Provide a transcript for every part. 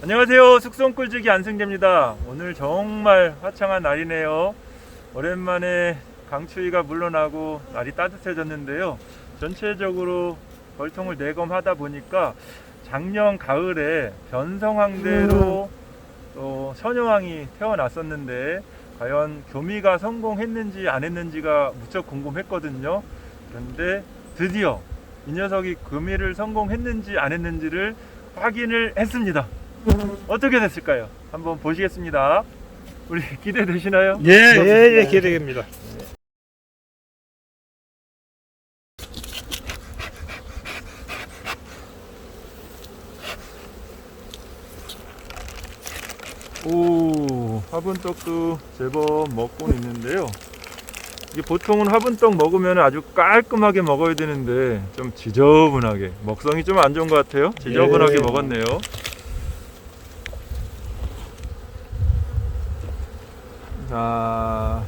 안녕하세요. 숙성꿀지기 안승재입니다. 오늘 정말 화창한 날이네요. 오랜만에 강추위가 물러나고 날이 따뜻해졌는데요. 전체적으로 벌통을 내검하다 보니까 작년 가을에 변성황대로 또 선여왕이 태어났었는데 과연 교미가 성공했는지 안 했는지가 무척 궁금했거든요. 그런데 드디어 이 녀석이 교미를 성공했는지 안 했는지를 확인을 했습니다. 어떻게 됐을까요? 한번 보시겠습니다. 우리 기대되시나요? 예, 예, 예, 기대됩니다. 오, 화분떡도 제법 먹고 있는데요. 이게 보통은 화분떡 먹으면 아주 깔끔하게 먹어야 되는데 좀 지저분하게 먹성이 좀 안 좋은 것 같아요. 지저분하게 예. 먹었네요. 자,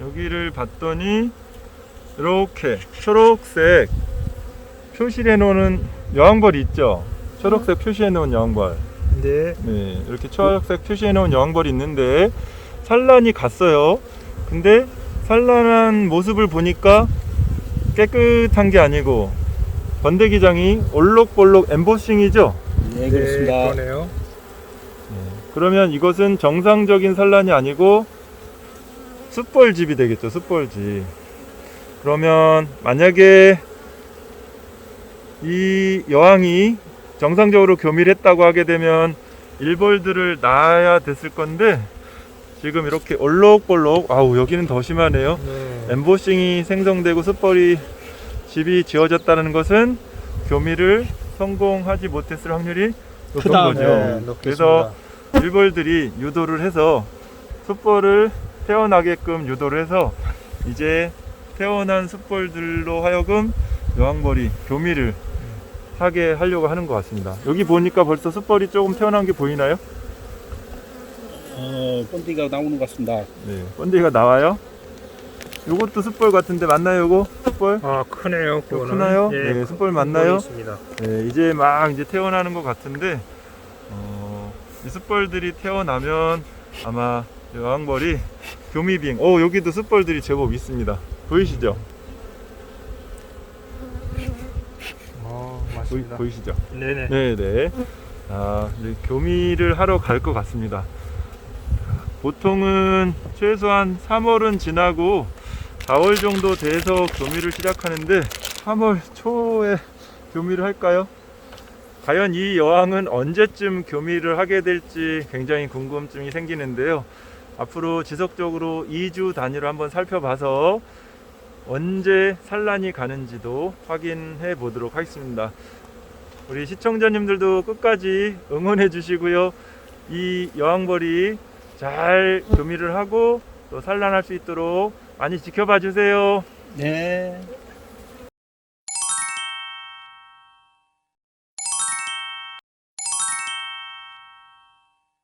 여기를 봤더니 이렇게 초록색 표시해 놓은 여왕벌 있죠? 초록색 표시해 놓은 여왕벌. 네. 네, 이렇게 초록색 표시해 놓은 여왕벌이 있는데 산란이 갔어요. 근데 산란한 모습을 보니까 깨끗한 게 아니고 번데기장이 올록볼록 엠보싱이죠. 네, 그렇습니다. 네, 그러네요. 그러면 이것은 정상적인 산란이 아니고 숯벌집이 되겠죠. 숯벌집. 그러면 만약에 이 여왕이 정상적으로 교밀했다고 하게 되면 일벌들을 낳아야 됐을 건데 지금 이렇게 올록볼록 아우 여기는 더 심하네요. 네. 엠보싱이 생성되고 숯벌이 집이 지어졌다는 것은 교미를 성공하지 못했을 확률이 높은 크다. 거죠. 네, 그래서 일벌들이 유도를 해서 숯벌을 태어나게끔 유도를 해서 이제 태어난 숯벌들로 하여금 여왕벌이 교미를 하게 하려고 하는 것 같습니다. 여기 보니까 벌써 숯벌이 조금 태어난 게 보이나요? 어, 번디가 나오는 것 같습니다. 네, 번데기가 나와요. 요것도 숯벌 같은데 맞나요, 요거? 숯벌? 아 크네요. 좀 그거는. 크나요? 예, 네, 숯벌 맞나요? 있습니다. 네, 이제 막 이제 태어나는 것 같은데 어, 이 숯벌들이 태어나면 아마 여왕벌이 교미빙. 오 여기도 숯벌들이 제법 있습니다. 보이시죠? 어, 보이, 맞습니다. 보이 시죠? 네네. 네네. 아 이제 교미를 하러 갈 것 같습니다. 보통은 최소한 3월은 지나고 4월 정도 돼서 교미를 시작하는데 3월 초에 교미를 할까요? 과연 이 여왕은 언제쯤 교미를 하게 될지 굉장히 궁금증이 생기는데요. 앞으로 지속적으로 2주 단위로 한번 살펴봐서 언제 산란이 가는지도 확인해 보도록 하겠습니다. 우리 시청자님들도 끝까지 응원해 주시고요. 이 여왕벌이 잘 교미를 하고 또 산란할 수 있도록 많이 지켜봐 주세요. 네.